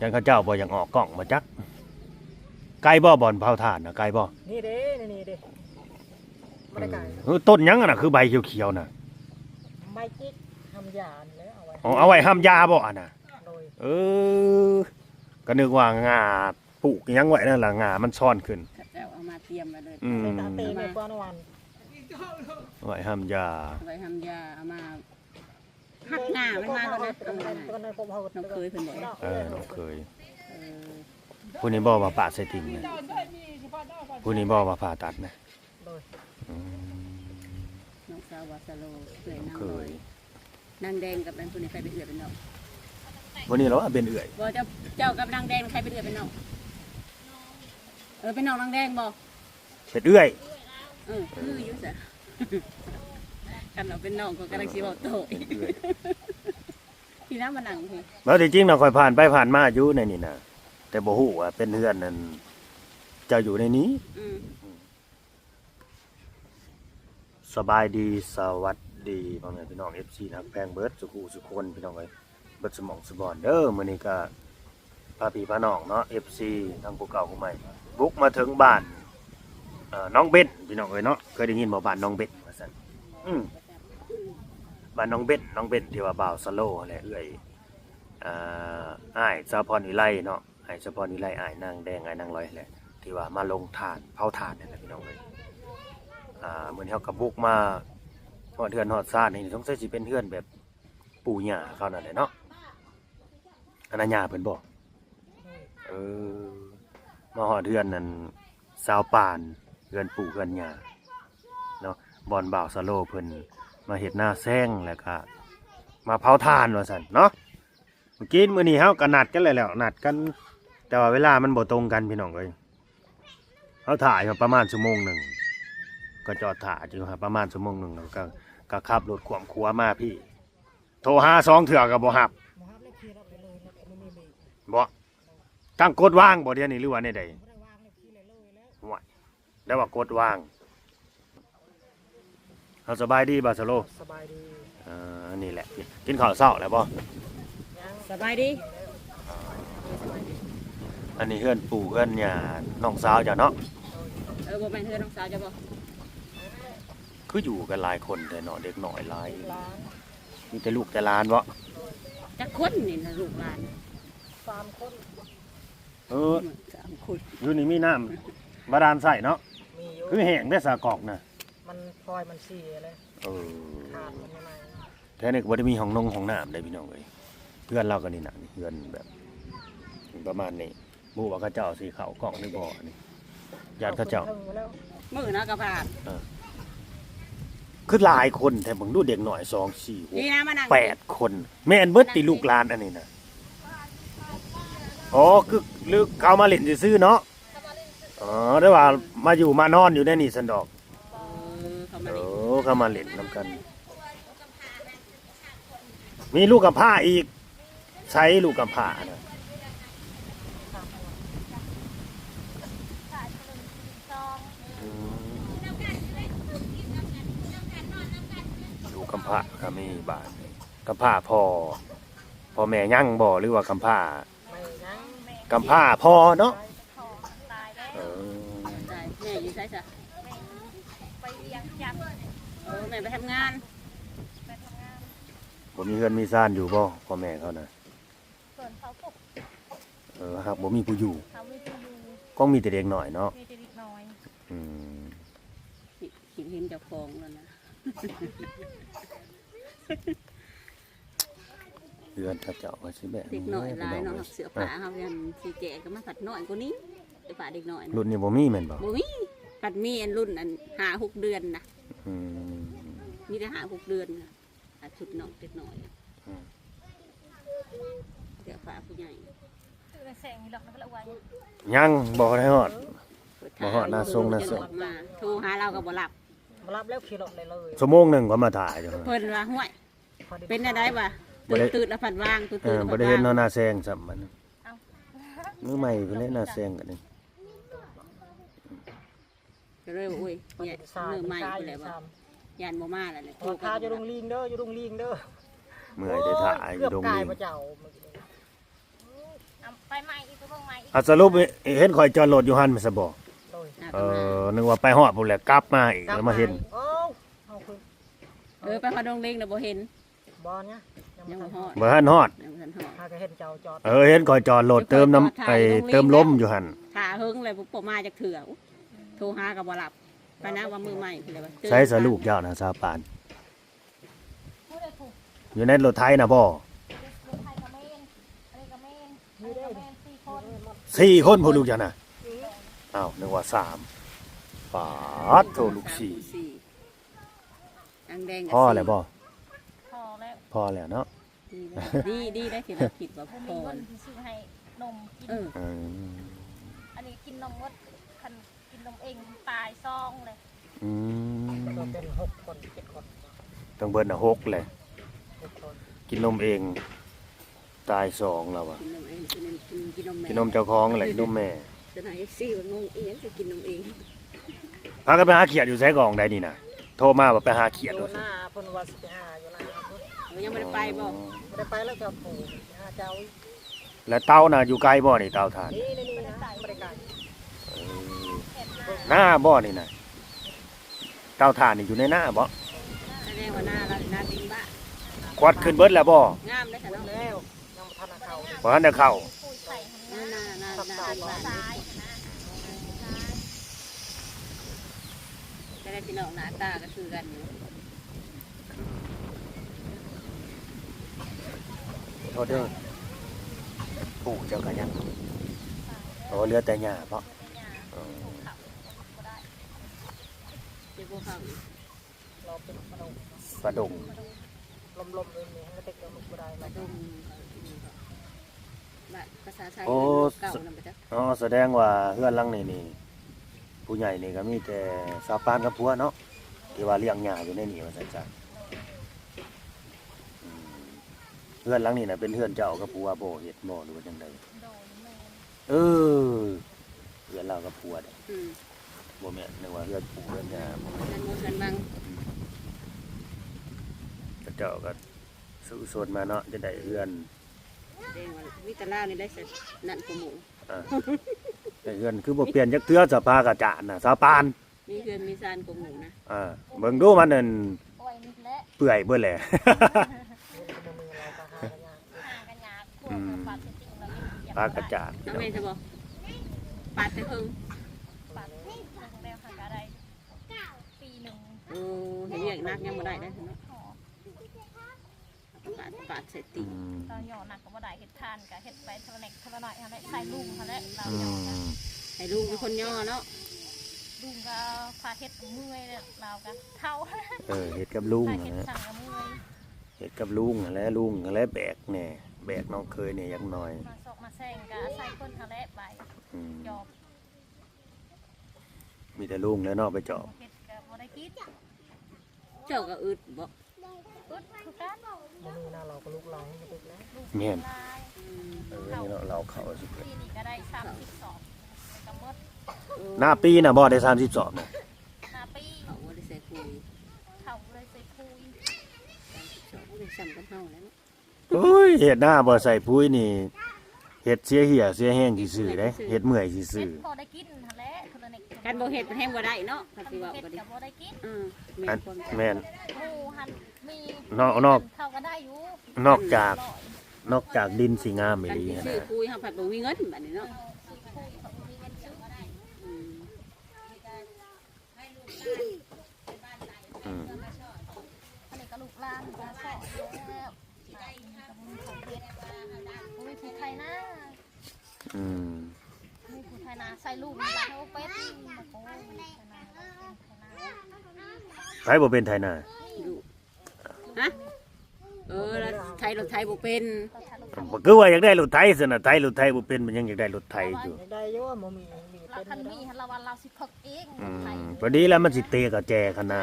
ยันเขาเจ้าบ่อยังออกกล้องมาจักไกลบ่บ่อนเผาถ่านนะไกลบ่นี่เด้นี่นี่เด้ไม่ได้ไก่เออต้นหยังอะน่ะคือใบเขียวๆน่ะไม้จิกทำยานแล้วเอาไว้อ๋อเอาไว้ห้ามยาบ่อะน่ะโดยเออก็นึกว่างาปลูกหยังไว้นั่นล่ะงามันซ่อนขึ้นเขาเจ้าเอามาเตรียมมาเลยอืมในตาเตงในกวนวันไว้ห้ามยา เอาไว้ทำยาเอามา หักหน้ามันมาแล้วนะเอามาก็ในผมเอาน้องเคยเพิ่นบอกเออน้องเคยเออผู้นี้บ่ว่าปาดใส่ติ่งนะผู้นี้บ่ว่าผ่าตัดนะโดยอืมน้องสาววาสโลเคยน้องนางเคลอยยนางแดงกับนางคนนี้ใครเป็นเอือเป็นน้องวันนี้เราว่าเป็นเอื่อยบ่เจ้าเจ้ากับนางแดงใครเป็นเอือเป็นน้องเออเป็นน้องนางแดงบ่เป็นเอื่อย เออคืออยู่ซะ กันเราเป็นน้องก็กำลังสิบอกโตอีกเป็นเอื่อยพี่น้ำมานั่งพี่แล้วที่จริงเราค่อยผ่านไปผ่านมาอยู่ในนี่นะแต่บ่ฮู้ว่าเป็นเฮือนนั่นเจะอยู่ในนี้ อืมสบายดีสวัสดีพ่อแม่พี่น้อง FC นักแพงเบิร์ดสุขุสุคนพี่น้องเอ้ยเบิร์ดสมองสบอนเด้อมื้อนี้ก็พาพี่พาน้องเนาะ FC ทั้งผู้เก่าผู้ใหม่ บุกมาถึงบ้านเอ่อน้องเบ็ดพี่น้องเอ้ยเนาะเคยได้ยินบ่บ้านน้องเบ็ดว่าซั่นอืม บ้านน้องเบ็ดน้องเบ็ดที่ว่าบ่าวสโลแหละเอ้ยอ่าอ้ายสะพรวิไลเนาะอ้ายสะพรวิไลอ้ายนางแดงอ้ายนางลอยแหละที่ว่ามาลงทานเผาทานนั่แหละพี่น้องเอ้ยอ่าเหมือนเขากระบุกมาหอดเทือนหอดซ่านนี่สงสัยสิเป็นเทือนแบบปู่ย่าเขานั่นแหละเนาะอันนั้นย่าเพิ่นบอกเออมาหอดเทือนนั่นสาวปานเทือนปู่เทือนย่าเนาะบอนบ่าวสโลเพิ่น มาเฮ็ดหน้าแซงแล้วก็มาเผาทานว่าซั่นเนาะเมื่อกี้มื้อนี้เฮาก็นัดกันแล้วแหล้วนัดกัน แต่ว่าเวลามันบ่ตรงกันพี่น้องเอ้ยเฮาถ่ายมาประมาณชั่วโมงหนึ่งก็จอดถ่ายอยู่ครับประมาณชั่วโมงหนึ่งแล้วก็ก็ขับรถขวมขัวมาพี่ โทรหาสองเถื่อกับบ่หับบ่ตั้งกดว่างบ่เดี๋ยวนี้หรือว่าในใดได้แล้วห่วยแล้วว่ากดว่าง เอาสบายดีบาสโลสบายดีอ่าอันนี้แหละ กินข้าวเช้าแล้วบ่ยังสบายดี อันนี้เพื่อนปู่เพื่อนย่าน้องสาวจ้ะเนาะเออบ่แม่นเธอน้องสาวจะบ่คืออยู่กันหลายคนแต่เนาะเด็กน้อยหลายล้างมีแต่ลูกแต่หลานบ่จักคนนี่นะลูกหลานสามคนเออสามคนอยู่นี่มีน้ำบาดาลใส่เนาะมีอยู่คือแห้งได้สากอกนะ มันพลอยมันเสียเลยเออขาดมันยังไงแท้นี่ก็บ่ได้มีห้องนงห้องน้ำได้พี่น้องเอ้ยเพื่อนเราก็นี่นะนี่เพื่อนแบบประมาณนี้บูว่าเขาเจ้าสีขาวกล่องในบ่อนี่ญาติเขาเจ้าอขึ้นแล้วมื้อนะกระพาดคือหลายคนแต่ผมดูเด็กหน่อยสองสี่หกนี่นะมานั่งแปดคน แม่นเบิดติลูกหลานอันนี้นะอ๋อคือหรือเขามาเล่นซื่อๆเนาะอ๋อได้ว่ามาอยู่มานอนอยู่ในนี่สันดอกเออเขามา โอ้นี่เขามาเล่นนํกัน มีลูกกับผ้าอีก ใช้ลูกกับผ้านะอืมลูกกับผ้าก็มีบาทกับผ้าพอพ่อแม่ยั่งบ่หรือว่ากับผ้าไม่ยังกับผ้าพอเนาะเออใช่แม่อยู่ใช่จ้ะ ไปเลี้ยงจับ เออ แม่ไปทำงานไปทำงานบ่มีเฮือนมีซ่านอยู่บ่พ่อแม่เขานะส่วนเขาพวกเออครับบ่มีผู้อยู่เขาไม่ได้อยู่ก็มีแต่เด็กหน่อยเนาะมีแต่เด็กน้อยอืมคิดเห็นเจ้าของแล้วนะเรือนเขาเจ้าก็สิแบบเด็กน้อยหลายเนาะพี่เสื้อผ้าเฮายันสิแจกก็มาผัดน้อยกว่านี้เสื้อผ้าเด็กน้อยนะรุ่นนี้บ่มีแม่นบ่บ่มีผัดมีอันรุ่นอันห้าหกเดือนนะอืม มีแต่ห้าหกเดือนนะอันชุดน้องเด็กน้อยอืมเสื้อผ้าผู้ใหญ่คือแสงมีหลอกแล้วก็ละวันยังบ่ได้ฮอดเปิดบ่ฮอดหน้าทรงหน้าทรง มาโทรหาเราก็บ่รับมารับแล้วขี่รถเลยเลยชั่วโมงหนึงก็มาถ่ายอยู่เพิ่นว่าห้วย พอดีเป็นอะไรวะบ่ตื่ได้นตื่นแล้วผัดวางตื่นเอตื่นอแล้วบ่ผัดได้เห็นวางเนาะหน้าแซงซ้ํมันมือใหม่เพิ่นเล่นหน้าแซงกันนี่ก็เลยว่าโอ้ยพอเนี่ยดีซามือใหม่ซาไปอเลยยู่ว่าซ้ ยานบ่มาแล้วเนี่ยำราคาอยู่โรงลิงเด้ออยู่โรงลิงเด้อเมื่อยได้ถ่ายอเกืยู่อบดงกายลิงพระเจ้าเมื่อกี้เอาไปอะสรุปเห็นข่อยจอดรถอยู่หั่นแม่นซะบ่โดยอะเอก็มาอนึกว่าไปฮอดพุ่นแหละกลับมาอีกแล้วมาเห็น โอ้เอาคือเออไปพอดงเล็งน่ะบ่เห็นบอลเนี่ยยังบ่ฮอดบ่ทันฮอด ยังบ่ทันฮอดหาก็เห็นเจ้าจอดเออเห็นข่อยจอดรถเติมน้ำไอ้เติมลมอยู่หั่นถ้าเฮิงเลยบ่มาจากเถื่ออุ๊ยโทรหาก็บ่รับ ไปนะว่ามือใหม่คืออะไรวะตื่นใช้สลูกเจ้านะซาปานพูดเลยถูกอยู่ในรถไทยนะบ่รถไทยกับเมนอะไรกับเมนอะไรกับเมนสี่คนสี่คนพ่อลูกเจ้าน่ะอ้าวนึกว่าสามปาดโทลูกสี่สี่อังแดงกับพ่อสี่แล้วบ่พอแล้วพอแล้วเนาะดีดีได้ที่เราคิดว่าผมพมีอเงินที่ซื้อให้นมกินเอออืมอันนี้กินนมมดคันกินนม เองตายซองเลยอืก็มเป็นหกคนเจ็ดคนต้องเบิ่นน่ะหกเลยหกคนกินนมเอง ตายสองแล้วอะกินนมเองกินนมกินกินนมแม่กินนมเจ้าของแหละกินนมแม่จะไหนซี่มันงงเอียงจะกินนมเองพากันไปหาเขียดอยู่ไสกล่องใดนี่น่ะโทรมาว่าไปหาเขียดอดูยู่สิหน้าเพิ่นว่าสิไปหาอยู่หน้าเพิ่นเออยังไม่ได้ไปบ่ไม่ได้ไปแล้วจะปู่ไปหาเจ้าอีกแล้วเต้าน่ะอยู่ไกลบ่นี่เต้าทานนี่นี่นี่นะไม่ได้ไกล เออ เห็ดนาหน้าบ่นี่น่ะเต้าทานนี่อยู่ในหน้าบ่แสดงว่าหน้าเราหน้าดิงบ้าควัดขึ้นเบิดแล้วบ่งามได้ขนาดแล้วยังบ่ทันเอาเข้าเลยบ่ทันได้เข้าคุยใส่ทำหน้างานหน้าหน้าหน้าดิงบ้าซ้ายนะซ้ายจะได้พี่น้องหน้าตาก็คือกันอยู่โทษเด้อปู่เจ้าก็ยังโอ้เหลือแต่หญ้าเพราะ เออเจ้าพวกเขาเราเป็นขนมปลาดงลมๆเลยนี่ให้เด็กเราลุกบ่ได้มามาดมบ้านภาษาไทยเก่านำไปจ้ะอ๋อแสดงว่าเฮือนหลังนี่นี่ ผู้ใหญ่นี่ก็มีแต่สาวปานกับผัวเนาะที่ว่าเลี้ยงหญ้าอยู่ในนี่ว่าซั่นจ้ะอืมเฮือนหลังนี่น่ะเป็นเฮือนเจ้ากับผัวบ่เฮ็ดบ่หรือว่าจังไดโดนแมนเออเฮือนเรากับผัวเด้อืม บ่แม่นนึกว่าเฮือนปู่เฮือนหญ้าบ่กันมกันบังแต่เจ้าก็สู้สนมาเนาะจะได้เฮือนแสดงว่าวิตาล่านี่ได้เสร็จนั่นกูหมูอ่าได้เฮือนคือบ่เปลี่ยนจักเทื่อสภากะจานน่ะสาวปานมีเพื่อนมีซานกูหมูนะอ่าเบิ่งดูมันนั่นโอ้ยนี่แหละเปื่อยเบิดแหละเงินก็บ่มีเราก็หากันยากหากันยากพวกเราปากจริงๆเราไม่อยากปลากระจาดน้องเมย์จะบอกปาดไปครึ่ง ปากนี่ทางแนวหากอะไรปี หนึ่งโอ้เห็นอย่างนักยังไม่ได้ได้ใช่ไหมหอปาดปาดเสร็จอืติมเราหย่อหนักก็บ่ได้เห็ดทานกับเห็ดไปเท่าไหร่เท่าไหร่เท่าไหร่ใส่ลุงเขาแหละเราอืหย่อนะมให้ลูกเป็นคนย่อเนาะลุงก็พาเห็ดเมื่อยเนี่ยเราก็เท่าเออเฮ็ดกับลุงพานั่เห็นดแหละสั่งกับเมื่อยเฮ็ดกับลุงนั่นแหละลุงนั่นแหละแบกแหน่แบกน้องเคยเนี่ยอยังน้อยมาซอกมาแซงก็ใส่คนเขาแหละไปอืมหยอกมีแต่ลุงแล้วเนาะไปเจอบเห็ดก็บ่ได้กิน เจ้าก็อึดบอกอึดคือกันบ่มีหน้าเราก็ลุกเราให้เด็กแล้วลูกแม่นลายเออนี่เนาะเราเข้าสิปีนี้ก็ได้สามสิบสองกำมดหน้าปีน่ะบ่ได้32น่ะห้าปีเขาว่าได้ใส่คุยเขาเลยใส่คุยสองได้ซ้ำกันเท่าแล้วเนาะโอ้ยเฮ็ดหน้าบ่ใส่ปุ๋ยนี่เฮ็ดเสียเหี่ยเสียแห้งซื่อๆเด้เฮ็ดเมื่อยเห็ซื่อดพอได้กินทั การบ่เห็ดมันแห้งบ่ได้เนาะถ้าคันสิว่าเห็ดก็ดีกับบ่ได้กินอืมๆแม่อันนความแม่น หมูหันมีนอกนอก เขาก็ได้อยู่นอกจากร้อยนอกจากดินสิงามอีการหลีที่หั้นซื้อนะคุยเฮาผัดบ่มีเงินบัดนี้เนาะซื้อคุยเขามีเงินซื้อก็ได้อืมอืมอันนี้ก็ลูกหลานก็สอนแล้วได้กับมือของเฮ็ดมีผู้ไทยนะอืมมีผู้ไทยนะ ใส่ลูกหลานเอาเป็ดมาโกยไทยนะเป็นไทยนะไผบ่เป็นไทยนาฮะเออแล้วไทยรถไทยบ่เป็นบ่คือว่าอยากได้รถไทยซั่นน่ะไทยรถไทยบ่เป็นมันยังอยากได้รถไทยอยู่ได้อยู่ว่าบ่มีมีเราคันมีหันละวันเราสิพักเองอืไทยมพอดีแล้วมันสิเตะกับแจคันหน้า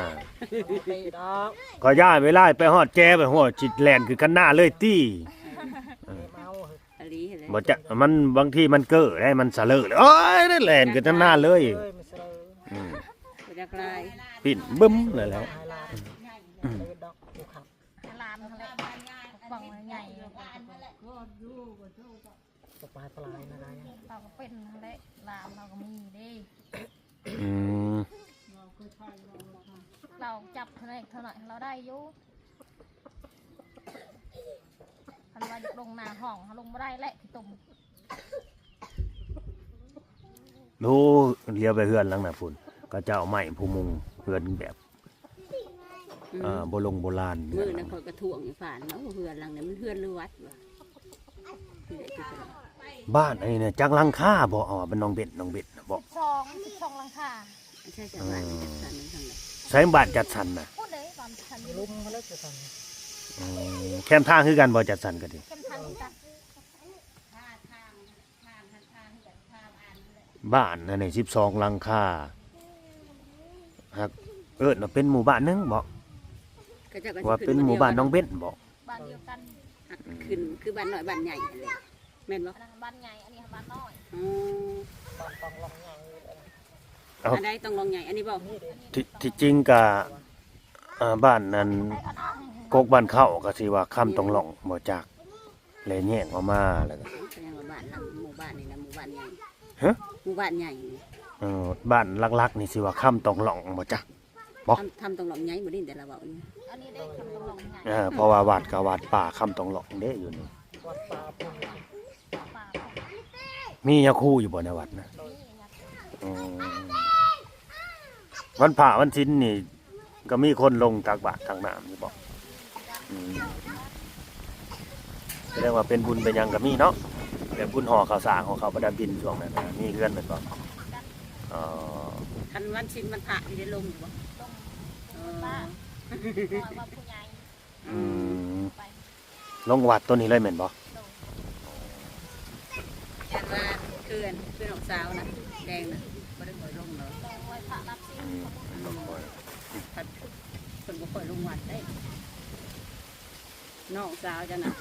ไปดอกก็ย่ายเวลาไปฮอดแจไปฮอดจิตแลนคือคันหน้าเลยตี้ เมาเหอะ อลีเห็นแล้ว บ่จะมันบางทีมันเก้อได้มันสะเลอเลยโอ้ยนั่นแล่นคือคันหน้าเลยเอ้ยมันเสลออืมบ่จักลายปิ้นบึ้มเลยแหล้วหายลานเลยดอกกูขับลานทะเลบังใหญ่สปายปลายนะได้เราก็เป็นนั่นแหละลามเราก็มีเด้อืมเราจับเท่าไหร่เท่าไหร่เราได้อยู่ คันว่าอยากลงหน้าห้องเขาลงไม่ได้แหละพี่ตุ่มดูเลี้ยวไปเฮือนหลังน่ะพุ่นก็เจ้าไม้ผู้มุงเฮือนแบบอืมอ่าโบลงโบราณมือนะคอยกระถ่วงอยู่ฝานเนาะเฮือนหลังเนี่ยมันเฮือนหรือวัดวะที่ไหนที่ไหนบ้านอันนี้เนี่ยจักหลังคาบ่อ๋อเป็นน้องเบ็ดน้องเบ็ดน่ะบ่สิบสองสิบสองหลังคาไม่ใช่ชาวบ้านจัดสรรทางไหนใช้บ้านจัดสรรน่ะพูดเลยตอนฉันอยู่ลุมเขาแล้วจะทอืม แคมทางคือกันบ่จัดสรรก็ดีเข้มทางนี้กันบ้านอันนี้12หลังคาฮักเอิ้นว่าเป็นหมู่บ้านหนึงบ่ก็จะก็ว่าเป็นหมู่บ้านน้องเบ็ดบ่บ้านเดียวกันหักขึ้นคือบ้านน้อยบ้านใหญ่นั่นแหละแม่นบ่อันนั้นบ้านใหญ่อันนี้บ้านน้อยอ๋อำตอนตองลองใหญ่เลยนะเอาอันใดต้องลองใหญ่อันนี้บ่นี่เด็ที่ที่จริงก็อ่าบ้านนั้นไอ้อันนั้น กกบ้านเข้าก็สิว่าค่ำต้องหล่องบ่จักเลยแยกออกมาแล้วก็แสดงว่าบ้านหลังหมู่บ้านนี่นะหมู่บ้านใหญ่ฮะหมู่บ้านใหญ่เออบ้านลักๆนี่สิว่าค่ำต้องหล่องบ่จัก อ๋อ ทำทำต้องลองใหญ่บ่ได้แต่ละเว้านี่อันนี้ได้คำตกลงใหญ่เออเพราะว่าวัดก็วัดป่าค่ำต้องหล่องเด้อยู่นี่วัดป่าพุ่งป่ามียาคู่อยู่บ่ในวัดนะของนี่นะอืมวันพระวันศีลนี่ ก็มีคนลงตักบาตรทางน้ำนี่บ่อืม แสดงว่าเป็นบุญเป็นหยังก็มีเนาะแบบบุญห่อข้าวสารของเขาประดับดินช่วงนั้นนะมีเพื่อนเหมือนบ่อ๋อคันวันชินมันพระที่ได้ลงอยู่บ่เออป้าน้อยว่าผู้ใหญ่อืมไปลงวัดตัวนี้เลยแม่นบ่โดนยันว่าเคือนเคือนของสาวนะแดงนะบ่ได้ค่อยลงเนาะลงไว้พระรับสิอืมบ่ค่อยพัดเพิ่นบ่ค่อยลงวัดได้ น้องสาวจ้ะนะ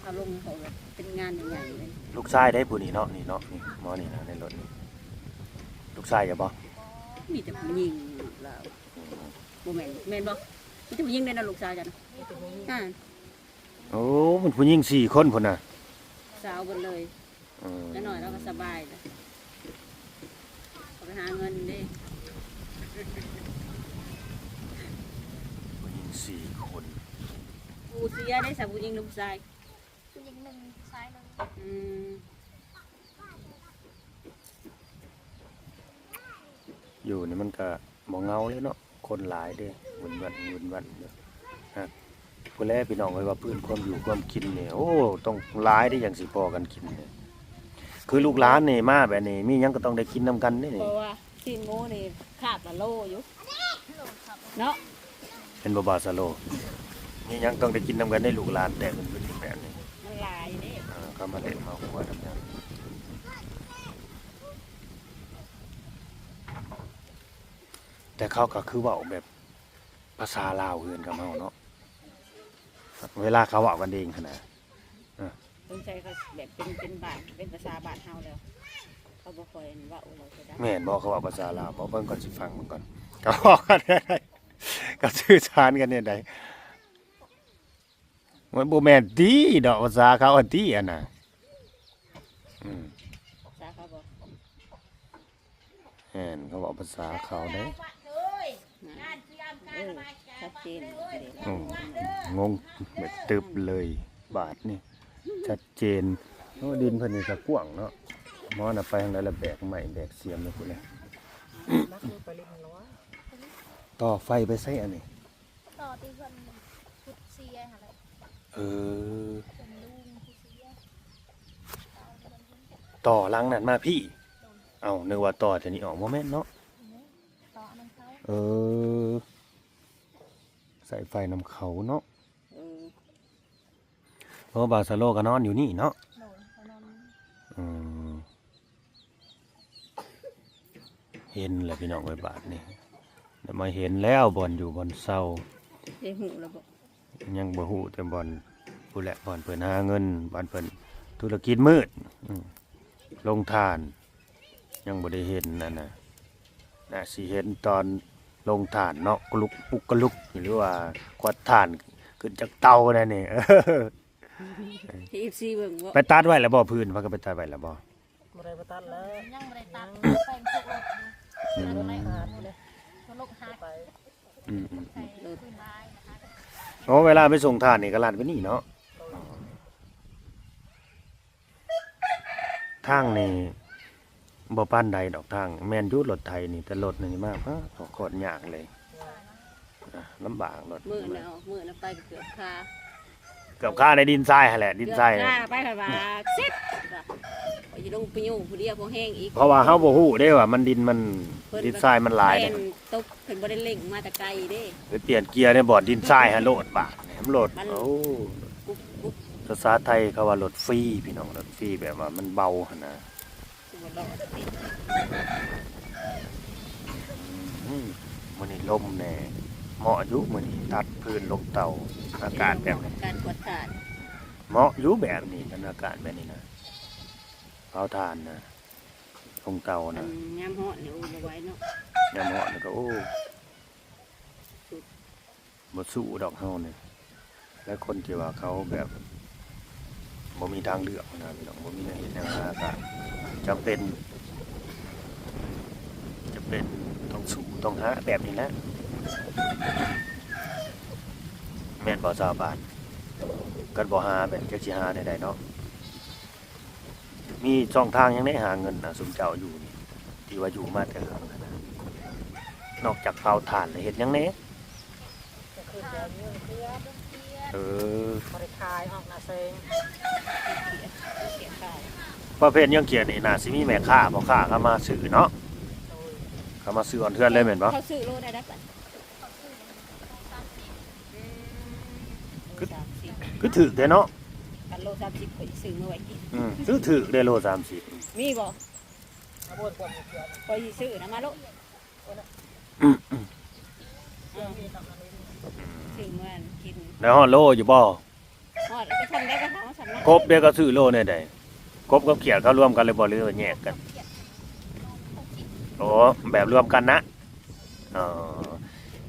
เอาลงเขาแบบเป็นงานใหญ่ๆเลยลูกชายได้ผู้นี้เนาะนี่เนาะนี่หมอนี่นะในรถนี่ลูกชายอย่าบ่มีแต่ผู้หญิงแล้วบ่แม่นแม่นบ่มีแต่ผู้หญิงเด้นะลูกสาวจ้ะนะอ่าโอ้มันผู้หญิงสี่คนพุ่นน่ะสาวเบิดเลยอืมแล้วหน่อยเราก็สบายเลยเขาไปหาเงินเด้ผู้หญิงสี่คน ผู้เสียได้สาวผู้หญิงลูกชายผู้หญิงหนึ่งชายหนึ่งอืมอยู่นี่มันก็บ่เงาเลยเนาะคนหลายเด้วนวันวนวันเด้อฮะผู้แลพี่น้องไว้ว่าพื้นความอยู่ความกินเนี่ยโอ้ต้องหลายได้อย่างสิพอกันกินเนี่ยคือลูกหลานนี่มาแบบนี้มีหยังก็ต้องได้กินนํกันนี่เพนี่ราะว่าซีนโง่นี่ขาดละโลอยู่โดนครับเนาะเป็นบ่บาสโล มีหยังต้องได้กินนํกันได้ลูกหลานแต่มันเป็นแบบนี้มันหลายเด้อ่าก็มาเล่นมาหัวทำงานแต่เขาก็คือเว่าแบบภาษาลาวเฮือนกับเฮาเนาะเวลาเขาเว่ากันเองขนาดสงสัยเขาแบบเป็นเป็นบาทเป็นภาษาบาทเฮาแล้ว เขาบ่ค่อยเว่าเราจะได้แม่นบอกเขาเว่าภาษาลาวบอกเบิ่งก่อนสิฟังมันก่อนก็บอกกันได้ก็สื่อสารกันเนี่ยได้ มันบ่แม่นตีดอกภาษาเขาอันตีอันน่ะอืมภาษาเขาบอกแม่นเขาบอกภาษาเขาเด้เออชัดเจนเด้อืมงงแบบตึบเลย บาทนี่ชัดเจนโอ้ดินเพิ่นนี่ก็กว้างเนาะหมอน่ะไปทางใดละแบกไม้แบกเสียมเลยพุ่นแหละนักลูกไปเล่นร้อยต่อไฟไปใส่อันนี้ ต่อที่เพื่อนพุทธเสียอะไร เออต่อหลังนั้นมาพี่ เอานึกว่าต่อแต่นี้ออกบ่แม่นเนาะ ต่ออันเขาเออ ใส่ไฟนำเขาเนาะเออเพราะว่าบาสโลก็นอนอยู่นี่เนาะโดนเขานอนอืมเห็นแหละพี่น้องไว้บาทนี่แต่มาเห็นแล้วบอลอยู่บอลเศร้าได้หูแล้วบอก ยังบ่ฮู้แต่บอลผู้แหละบอลเพิ่นหาเงินบอลเพิ่นธุรกิจมืดอืมลงทาน ยังบ่ได้เห็นนั่นน่ะน่าสิเห็นตอนลงทานเนาะกลุกปุกกะลุกหรือว่าควัดทานขึ้นจากเตานั่นนี่เออที่อีซีเบิ่งว่าไปตัดไว้แล้วบ่พื้นเพิ่นก็ไปตัดไว้แล้วบ่บ่ได้บ่ตัดแล้วยังไม่ได้ตัดแป้งสุกเลยอืมไม่ขาดเลยตัวลูกหักไปอืม อืมใส่พื้นไม้นะคะโอเวลาไปส่งทานนี่ก็ลาดไปนี่เนาะทางนี่บ่ปานใดดอกทาง แมนยุดรถไทยนี่แต่รถนี่มากฮะโคตรยากเลยลำบากรถมือน่ะเอามือน่ะไปเกือบคา เกือบค่าในดินทรายหั่นแหละดินทรายเกือบน่ะคาไปค่ะว่าเซ็ตไปอยู่ลงไปอยู่ผู้เดียวพอแห้งอีกเพราะว่าเฮาบ่ฮู้เด้ว่ามันดินมันดินทรายมันหลายแม่เด้นตกเพิ่นบ่ได้เล่งมาแต่ไกลเด้ ไปเปลี่ยนเกียร์ในบ่อนดินทรายฮะโหลดบาทแหมโหลดมัน โอ้กุ๊บกุ๊บภาษาไทยเขาว่ารถฟรีพี่น้องรถฟรีแบบว่ามันเบาหั่นนะบ่รอดอืมมื้อนี้ลมแน่ เหมาะอยู่มื้อนี้ตัดพื้นลมเตาอากาศแบบนี้การกวดขาดเหมาะอยู่แบบนี้กันอากาศแบบนี้นะเผาถ่านนะลงเตาอันะนยามฮ้อนนี่โอ้บ่ไหวเนาะยามเหมาะนี่ก็โอ้บ่สู้ดอกเฮานี่และคนที่ว่าเขาแบบบ่มีทางเลือกนะพี่น้องบ่มีแนวเฮ็ดแนวหาก็จำเป็นจะเป็นต้องสู้ต้องหาแบบนี้นะ แม่นบ่สาบ้านกันบ่หาแบบจักสิหาได้ใดเนาะมีช่องทางยังได้หาเงินนะสมเจ้าอยู่นี่ที่ว่าอยู่มาแต่เฮิงนั่นะนอกจากเผาถ่านแล้วเฮ็ดยังแหน่ก็คือจะยืนเคลียร์เออบ่ได้คายออกนาเซงเสียขาดประเภทยังเขียนี่น่าสิมีแม่ค้าพ่อค้าเข้ามาซื้อเนาะโดยเข้ามาซื้ออ่อนเทือนเลยแม่นบ่เขาซื้อโลได้ได้ปะ คือ สามสิบคือถือเด้เนาะกันโลสามสิบข่อยสิซื้อมาไว้กินอืมซื้อถือได้โล30มีบ่อาบวนกว่าเกียร์ข่อยสิซื้อนะมาโลอืมอืมเอาซื้อมากินแล้วฮอดโลอยู่บ่ฮอดไปทำได้ก็ทำสำนักครบเด้ก็ซื้อโลได้ได้ครบกับเขียดเขารวมกันเลยบ่หรือว่าแยกกันโอ้แบบรวมกันนะอ๋อ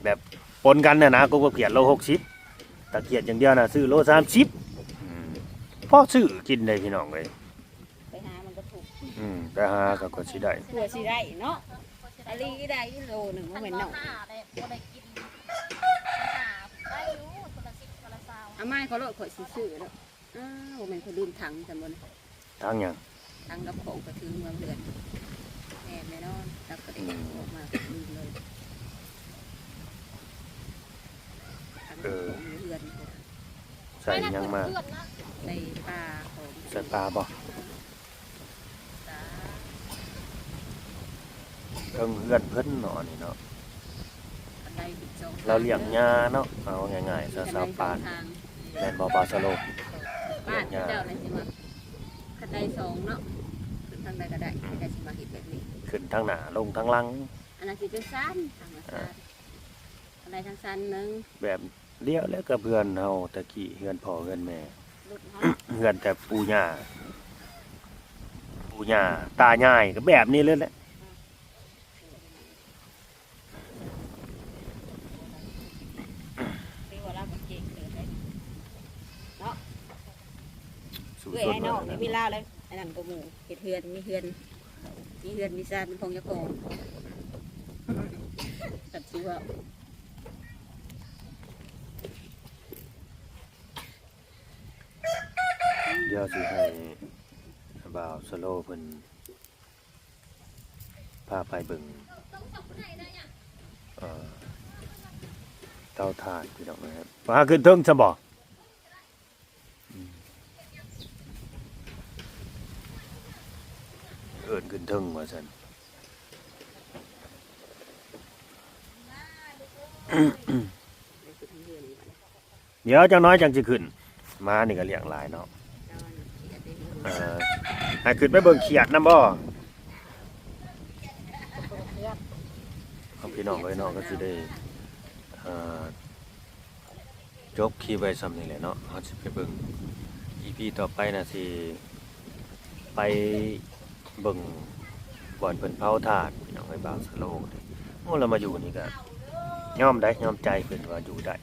แบบปนกันน่ะนะครบกับเขียดโล60 ตะเกียดอย่างเดียวน่ะซื้อโล30อืมพอซื้อกินได้พี่น้องเอ้ยไปหามันก็ถูกอืมไปหาก็ก็สิได้ตัวสิได้เนาะอันนี้ได้โลหนึ่งว่าเหม็นเนาะหน้าได้บ่ได้กินหน้าได้อยู่คนละสิบคนละสาวอาม่าเขาโลดข่อยสิซื้อแล้วอ้าวบ่แม่นเขาลืมถังจำบ่นะทางหยังถังกับของก็ถือเมืองเดือนแม่แน่นอนตักกระเด็นออกมาลืมเลย ถังกับของเดือนใส่หยังมาเพื่อนนะในป่าของใส่ปลาบ่ตาเพิ่งเฮือนเพิ่นเนาะนี่เนาะอันใดเป็นสองเราเลี้ยงหญ้าเนาะเอาง่ายๆซะอันซาใดสปาองนทางแม่นบ่ปลาสโลบ้านเจ้าเลยสิมาคันใดสองเนาะขึ้นทางใดก็ได้ไม่ได้สิมาเห็ดแบบนี้ ขึ้นทางหน้าลงทางหลังอันนั้นสิเป็นสั้นทางละสั้นอันใดทางสั้นหนึ่งแบบ เลี้ยวแล้วก็เพื่อนเฮาตะกี้เฮือนพ่อเฮือนแม่รถเขาเฮือนแต่ปู่ย่าปู่ย่าตายายก็แบบนี้เลยแหละเรียกว่าเราเป็นเก่งเกินไปสูงเอ้ยสุดไอ้นอกเลนี่ยมีลาวเลยอันนั้นก็หมู่เห็ดเฮือนมีเฮือนมีเฮือนมีซานพงยาโกงตัดสิว่ เดี๋ยวสิให้บ่าวสโลเพิ่นพาไปเบิ่งเอ่อเตาถ่านพี่น้องนะครับพาขึ้นเทิงซะบ่อืมเอิ้นขึ้นเทิงว่าซั่นได้คือทางเฮือนนี่บัดนี้เดี๋ยวจังน้อยจังสิขึ้น มานี่ก็เลี้ยงหลายเนาะ เขียนได้เฮืออห้ขึ้นไปเบิ่งเขียดนํบ่พี่น้องไว้เนาะก็สิได้อ่อจบคลิปไว้ซ้ำนี่แหละเนาะเฮาสิไปเบิ่ง EP ต่อไปนะสิไปเบิ่งบ่อนเพิ่นเผาถานพี่น้องไว้บางสโลกโอ้เรามาอยู่นี่ก็ย่อมได้ย่อมใจเพิ่นว่าอยู่ได้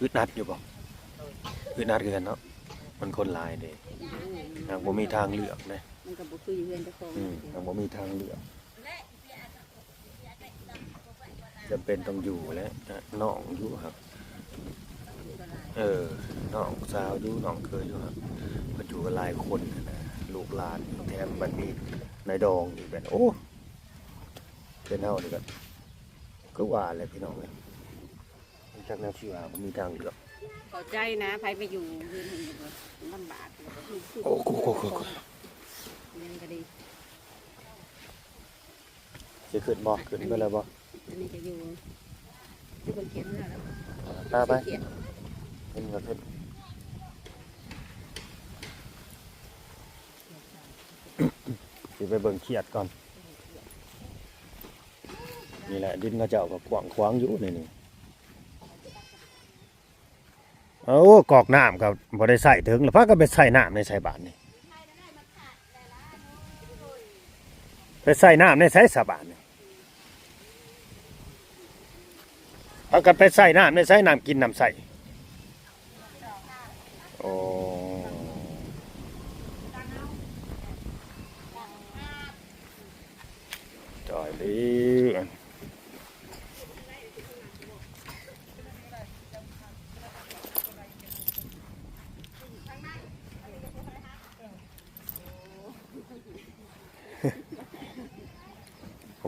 อึดอัดอยู่บ่อคือนัดคือกันเนาะ มันคนหลายเด้ทางบ่มีทางเลือกนะมันก็บ่คืออยู่เฮือนเจ้าของอืมทางบ่มีทางเลือกจำเป็นต้องอยู่แล้วนะน้องอยู่ครับ เออน้องสาวอยู่น้องเคยอยู่ครับมันอยู่กันหลายคนนะลูกหลานแถมมันมีนายดองอีกแบบโอ้เป็นเฮานี่ก็ก็ว่าแหละพี่น้องเอ้ยจากแนวชีวาบ่มีทางเลือกเข้าใจนะไผไปอยู่เฮือนหึงก็ลำบากโอ้โหโอ้โหโอ้โหยังก็ดีสิขึ้นบ่ขึ้นไปแล้วบ่อันนี้จะอยู่ที่คนเขียนเมื่อแล้วตาไปเขียนขึ้นก็ขึ้นสิไปเบิ่งเขียดก่อน นี่แหละดินเขาเจ้าก็กว้างขวางอยู่นี่นี่ เอากอกน้ำครับบ่ได้ใส่ถึงแล้วพาก็ไปใส่น้ำในใส่บาทนี่ไปใส่น้ำในใส่สาบานนี่พากันไปใส่น้ำในใส่น้ำกินน้ำใส่โอ้จอยดี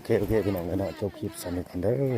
โอเคโอเคพี่น้องกันเนาะจบคลิปสำเร็จกันเด้อ